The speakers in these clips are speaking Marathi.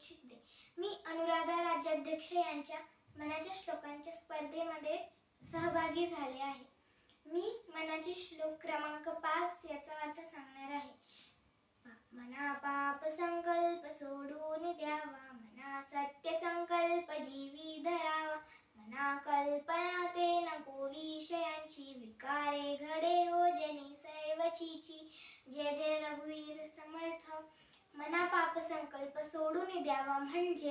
इच्छिते मी अनुराधा राज्याध्यक्ष यांच्या मनाच्या श्लोकांच्या स्पर्धेमध्ये सहभागी झाले आहे. मी मनाचे श्लोक क्रमांक पाच याचा अर्थ सांगणार आहे. मना पाप संकल्प सोडून द्यावा. मना सत्य संकल्प जीवी धरावा. मना कल्पना ते नको विषयांची. विकारे घडे हो जनी सर्वचीची. जय जय रघुवीर समर्थ मना पाप संकल्प सोडून द्यावा म्हणजे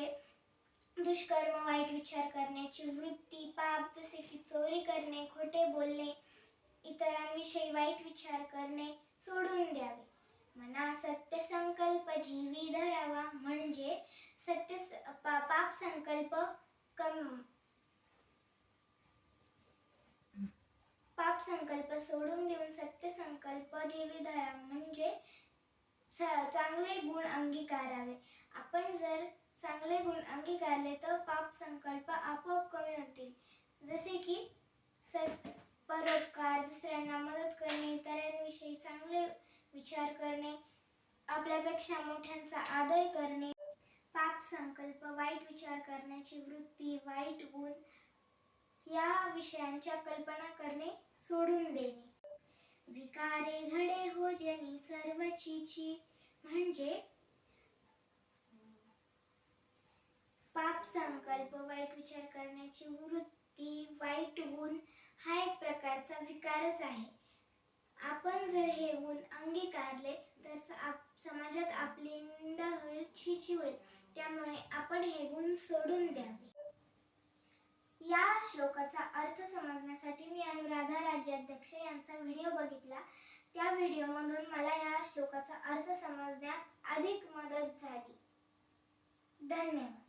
दुष्कर्म वाईट विचार करण्याची वृत्ती पाप जसे की चोरी करणे खोटे बोलणे इतरांविषयी वाईट विचार करणे सोडून द्यावे. मना सत्य संकल्प जीवी धरावा म्हणजे सत्य पा- पाप संकल्प कम पाप संकल्प सोडून देऊन सत्य संकल्प जीवी धरावा म्हणजे चांगले गुण जर चांगले गुण अंगीकारले तर पाप संकल्प आपोआप कमी होतील. जसे की सत परोपकार दुसऱ्यांना मदत करणे इतरांविषयी चांगले विचार करणे आपल्यापेक्षा मोठ्यांचा आदर करणे पाप संकल्प वाईट विचार करण्याची वृत्ती वाईट गुण या विषयांच्या कल्पना करणे सोडून देणे. विकारे घडे हो जनी सर्व चीची म्हणजे पाप संकल्प वाईट विचार करण्याची वृत्ती वाईट गुण हा एक प्रकारचा विकारच आहे. आपण जर हे गुण अंगीकारले तर आप- समाजात आपली निंदा होईल छिची होईल. त्यामुळे आपण हे गुण सोडून द्यावे. या श्लोकाचा अर्थ समजण्यासाठी मी अनुराधा राज्याध्यक्ष यांचा व्हिडिओ बघितला. त्या व्हिडिओमधून मला या श्लोकाचा अर्थ समजण्यात अधिक मदत झाली. धन्यवाद.